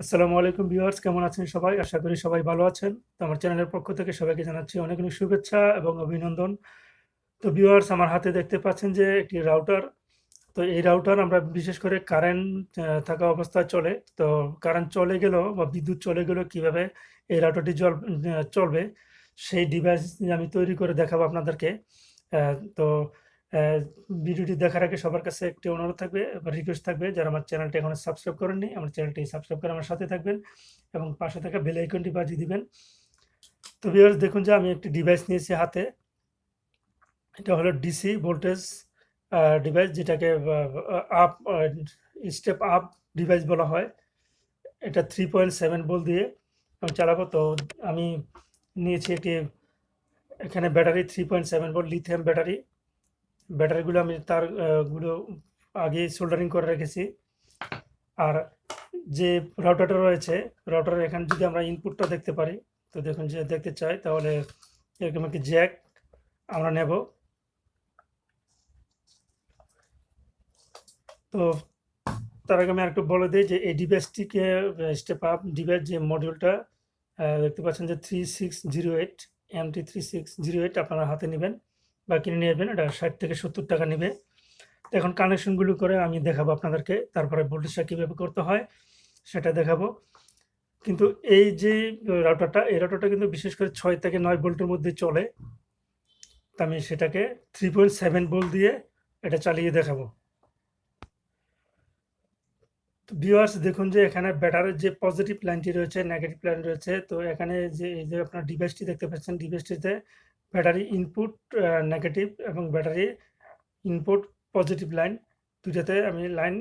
আসসালামু আলাইকুম ভিউয়ার্স, কেমন আছেন সবাই? আশা করি সবাই ভালো আছেন। তো আমার চ্যানেলের পক্ষ থেকে সবাইকে জানাচ্ছি অনেক অনেক শুভেচ্ছা এবং অভিনন্দন। তো ভিউয়ার্স, আমার হাতে দেখতে পাচ্ছেন যে একটি রাউটার। তো এই রাউটার আমরা বিশেষ করে কারেন্ট থাকা অবস্থায় চলে। তো কারেন্ট চলে গেল বা বিদ্যুৎ চলে গেল কীভাবে এই রাউটারটি জল চলবে, সেই ডিভাইস আমি তৈরি করে দেখাবো আপনাদেরকে। তো ভিডিওটি দেখার আগে সবার কাছে একটি অনুরোধ থাকবে রিকোয়েস্ট থাকবে, যারা আমার চ্যানেলটি এখনও সাবস্ক্রাইব করেননি, আমার চ্যানেলটি সাবস্ক্রাইব করে আমার সাথে থাকবেন এবং পাশে থাকা বেল আইকনটি বাজিয়ে দিবেন। তো ভিউয়ার্স দেখুন যে আমি একটি ডিভাইস নিয়েছি হাতে। এটা হলো ডিসি ভোল্টেজ ডিভাইস যেটাকে আপ স্টেপ আপ ডিভাইস বলা হয়। এটা থ্রি পয়েন্ট সেভেন বল দিয়ে আমি চালাবো। তো আমি নিয়েছি একটি, এখানে battery three point seven volt lithium battery ব্যাটারিগুলো আমি তার আহ, গুলো আগে সোল্ডারিং করে রেখেছি। আর যে রাউটারটা রয়েছে রাউটারের এখানে যদি আমরা ইনপুটটা দেখতে পারি তো দেখুন যে দেখতে চাই তাহলে এরকম একটি জ্যাক আমরা নেব। তো তার আগে আমি একটু বলে দিই যে এই ডিভাইসটিকে স্টেপ আপ ডিভাইস যে মডিউলটা দেখতে পাচ্ছেন যে three six zero eight M T three six zero eight আপনারা হাতে নেবেন। বা কিনে নিয়ে যাবেন এটা ষাট থেকে সত্তর টাকা নেবে। এখন কানেকশনগুলো করে আমি দেখাবো আপনাদেরকে, তারপরে ভোল্টেজটা কীভাবে করতে হয় সেটা দেখাবো। কিন্তু এই যে রাউটারটা এই রাউটারটা কিন্তু বিশেষ করে ছয় থেকে নয় ভোল্টের মধ্যে চলে। তো আমি সেটাকে থ্রি পয়েন্ট সেভেন ভোল্ট দিয়ে এটা চালিয়ে দেখাবো। তো ভিউয়ার্স দেখুন যে এখানে ব্যাটারের যে পজিটিভ লাইনটি রয়েছে নেগেটিভ লাইন রয়েছে, তো এখানে যে, এই যে আপনার ডিভাইসটি দেখতে পাচ্ছেন ডিভাইসটিতে ব্যাটারি ইনপুট নেগেটিভ এবং ব্যাটারি ইনপুট পজিটিভ লাইন দুটাতে আমি লাইন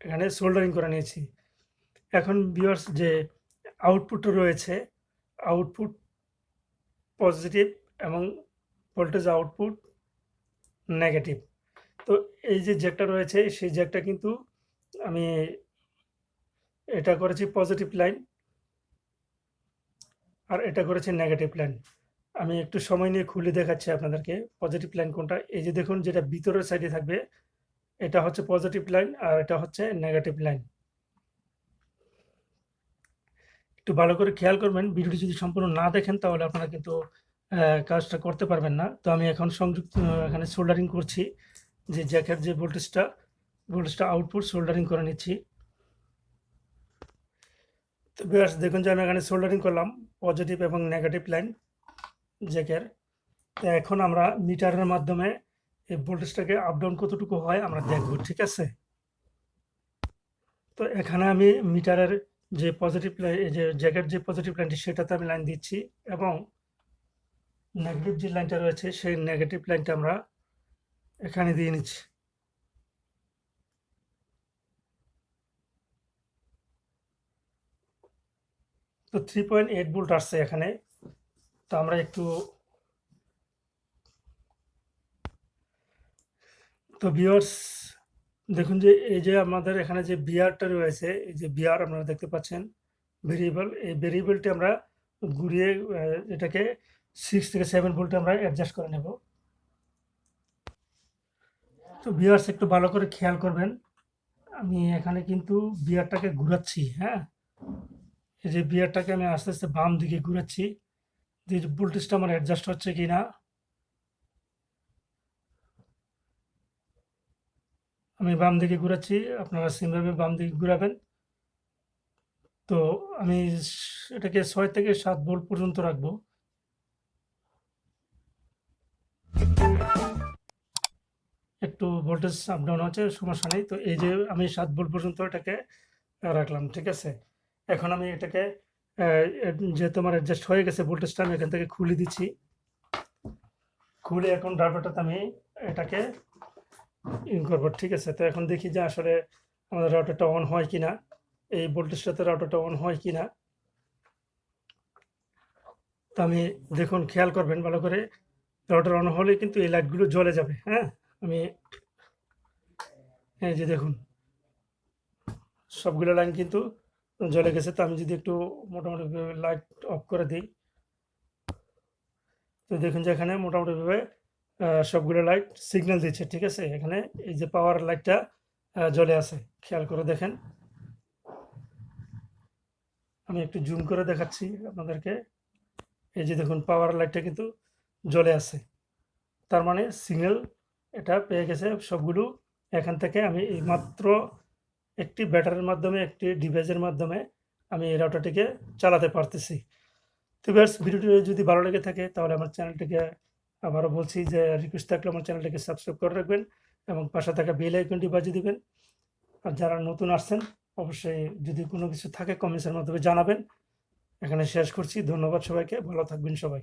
এখানে সোল্ডারিং করে নিয়েছি। এখন বিয়ার্স যে আউটপুট রয়েছে আউটপুট পজিটিভ এবং ভোল্টেজ আউটপুট নেগেটিভ তো এই যে জ্যাকটা রয়েছে, সেই জ্যাকটা কিন্তু আমি এটা করেছি পজিটিভ লাইন আর এটা করেছি নেগেটিভ লাইন আমি একটু সময় নিয়ে খুলে দেখাচ্ছি আপনাদেরকে। পজিটিভ লাইন কোনটা? এই যে দেখুন, যেটা ভিতরের সাইডে থাকবে, এটা হচ্ছে পজিটিভ লাইন আর এটা হচ্ছে নেগেটিভ লাইন একটু ভালো করে খেয়াল করবেন, ভিডিওটি যদি সম্পূর্ণ না দেখেন, তাহলে আপনারা কিন্তু কাজটা করতে পারবেন না। তো আমি এখন সংযুক্ত এখানে সোল্ডারিং করছি, যে জ্যাকের যে ভোল্টেজটা ভোল্টেজটা আউটপুট সোল্ডারিং করে নিচ্ছি। তো বেশ দেখুন যে আমি এখানে সোল্ডারিং করলাম পজিটিভ এবং নেগেটিভ লাইন জ্যাকের। তো এখন আমরা মিটারের মাধ্যমে এই ভোল্টেজটাকে আপ ডাউন কতটুকু হয় আমরা দেখব, ঠিক আছে? তো এখানে আমি মিটারের যে পজিটিভ যে জ্যাকের যে পজিটিভ লাইনটি সেটাতে আমি লাইন দিচ্ছি এবং নেগেটিভ যে লাইনটা রয়েছে, সেই নেগেটিভ লাইনটা আমরা এখানে দিয়ে নিচ্ছি। তো থ্রি পয়েন্ট এইট ভোল্ট আসছে এখানে। তো আমরা একটু তো বিয়ার্স দেখুন যে এই যে আমাদের এখানে যে বিয়ারটা রয়েছে, এই যে বিয়ার আপনারা দেখতে পাচ্ছেন ভেরিয়েবল এই ভেরিয়েবলটি আমরা ঘুরিয়ে এটাকে সিক্স থেকে সেভেন ভোল্টে আমরা অ্যাডজাস্ট করে নেব। তো বিয়ার্স একটু ভালো করে খেয়াল করবেন, আমি এখানে কিন্তু বিয়ারটাকে ঘুরাচ্ছি হ্যাঁ? এই যে বিয়ারটাকে আমি আস্তে আস্তে বাম দিকে ঘুরাচ্ছি যে ভোল্টেজটা আমার অ্যাডজাস্ট হচ্ছে কি না আমি বাম দিকে ঘুরাচ্ছি, আপনারা সেমভাবে বাম দিকে ঘুরাবেন। তো আমি এটাকে ছয় থেকে সাত ভোল্ট পর্যন্ত রাখব। একটু ভোল্টেজ আপ ডাউন হচ্ছে সমস্যা নেই। তো এই যে আমি সাত ভোল্ট পর্যন্ত এটাকে রাখলাম, ঠিক আছে? এখন আমি এটাকে যেহেতু আমার অ্যাডজাস্ট হয়ে গেছে ভোল্টেজটা আমি এখান থেকে খুলে দিচ্ছি। খুলে এখন রাউটারটাতে আমি এটাকে ইন করব, ঠিক আছে? তো এখন দেখি যে আসলে আমাদের রাউটারটা অন হয় কিনা। এই ভোল্টেজটাতে রাউটারটা অন হয় কিনা। তো আমি দেখুন, খেয়াল করবেন ভালো করে। রাউটার অন হলে কিন্তু এই লাইটগুলো জ্বলে যাবে হ্যাঁ? আমি এই যে দেখুন, সবগুলো লাইন কিন্তু জ্বলে গেছে তো আমি যদি একটু মোটামুটি লাইট অফ করে দিই। তো দেখুন যে এখানে মোটামুটিভাবে সবগুলো লাইট সিগন্যাল দিচ্ছে, ঠিক আছে? এখানে এই যে পাওয়ার লাইটটা জ্বলে আছে। খেয়াল করে দেখেন। আমি একটু জুম করে দেখাচ্ছি আপনাদেরকে। এই যে দেখুন পাওয়ার লাইটটা কিন্তু জ্বলে আছে। তার মানে সিগন্যাল এটা পেয়ে গেছে সবগুলো। এখান থেকে আমি এই মাত্র একটি ব্যাটারির মাধ্যমে, একটি ডিভাইসের মাধ্যমে আমি এই রাউটারটিকে চালাতে পারতেছি। তো ব্যাস ভিডিওটি যদি ভালো লেগে থাকে, তাহলে আমার চ্যানেলটিকে আবারও বলছি যে রিকোয়েস্ট থাকলে আমার চ্যানেলটিকে সাবস্ক্রাইব করে রাখবেন এবং পাশে থাকা বেল আইকনটি বাজিয়ে দিবেন। আর যারা নতুন আসছেন, অবশ্যই যদি কোনো কিছু থাকে কমেন্টসের মাধ্যমে জানাবেন। এখানে শেষ করছি। ধন্যবাদ সবাইকে। ভালো থাকবেন সবাই।